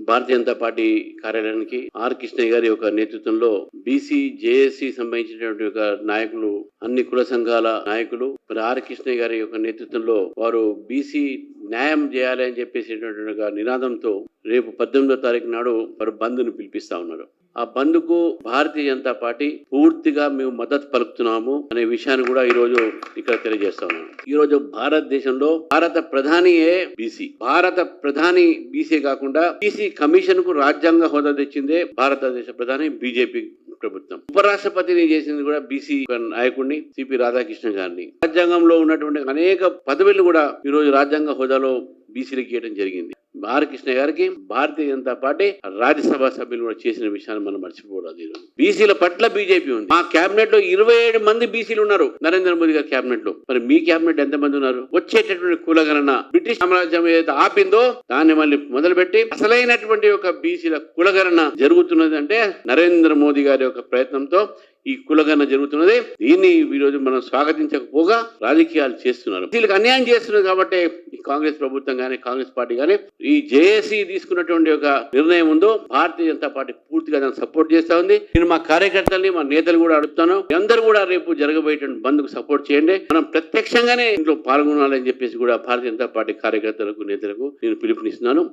భారతీయ Janata Party కార్యాలయానికి R Krishnaiah గారి యొక్క నేతృత్వంలో బీసీ జేఏసీ సంబంధించినటువంటి యొక్క నాయకులు అన్ని కుల సంఘాల నాయకులు మరి ఆర్ కృష్ణయ్య గారి యొక్క నేతృత్వంలో వారు బీసీ న్యాయం చేయాలి అని చెప్పేసినటువంటి నినాదంతో రేపు పద్దెనిమిదో తారీఖు నాడు వారు బంద్ను పిలిపిస్తా ఉన్నారు. ఆ బంద్కు భారతీయ జనతా పార్టీ పూర్తిగా మేము మద్దతు పలుకుతున్నాము అనే విషయాన్ని కూడా ఈ రోజు ఇక్కడ తెలియజేస్తా ఉన్నాను. ఈ రోజు భారతదేశంలో భారత ప్రధానియే బీసీ. భారత ప్రధాని బీసీ కాకుండా బీసీ కమిషన్కు రాజ్యాంగ హోదా తెచ్చిందే భారతదేశ ప్రధాని బీజేపీ ప్రభుత్వం. ఉపరాష్ట్రపతిని చేసింది కూడా బీసీ నాయకుడిని సిపి రాధాకృష్ణ గారిని. రాజ్యాంగంలో ఉన్నటువంటి అనేక పదవులు కూడా ఈ రోజు రాజ్యాంగ హోదాలో బీసీలకు ఇవ్వడం జరిగింది. బాలకృష్ణ గారికి భారతీయ జనతా పార్టీ రాజ్యసభ సభ్యులు కూడా చేసిన విషయాన్ని మనం మర్చిపోకూడదు ఈరోజు బీసీల పట్ల బీజేపీ ఉంది. మా కేబినెట్లో ఇరవై ఏడు మంది బీసీలు ఉన్నారు నరేంద్ర మోదీ గారి కేబినెట్లో మరి మీ కేబినెట్ ఎంత మంది ఉన్నారు? వచ్చేటటువంటి కులగణన బ్రిటిష్ సామ్రాజ్యం ఏదైతే ఆపిందో దాన్ని మళ్ళీ మొదలుపెట్టి అసలైనటువంటి ఒక బీసీల కులగణన జరుగుతున్నది అంటే నరేంద్ర మోదీ గారి యొక్క ప్రయత్నంతో ఈ కులగన జరుగుతున్నది. దీన్ని ఈ రోజు మనం స్వాగతించకపోగా రాజకీయాలు చేస్తున్నారు. వీళ్ళకి అన్యాయం చేస్తున్నారు కాబట్టి ఈ కాంగ్రెస్ ప్రభుత్వం కానీ కాంగ్రెస్ పార్టీ కానీ ఈ జేఏసీ తీసుకున్నటువంటి ఒక నిర్ణయం ఉందో భారతీయ జనతా పార్టీ పూర్తిగా దాన్ని సపోర్ట్ చేస్తా ఉంది. నేను మా కార్యకర్తల్ని మా నేతలు కూడా అడుగుతాను. అందరూ కూడా రేపు జరగబోయేటువంటి బంద్కు సపోర్ట్ చేయండి. మనం ప్రత్యక్షంగానే ఇంట్లో పాల్గొనాలని చెప్పేసి కూడా భారతీయ జనతా పార్టీ కార్యకర్తలకు నేతలకు నేను పిలుపునిస్తున్నాను.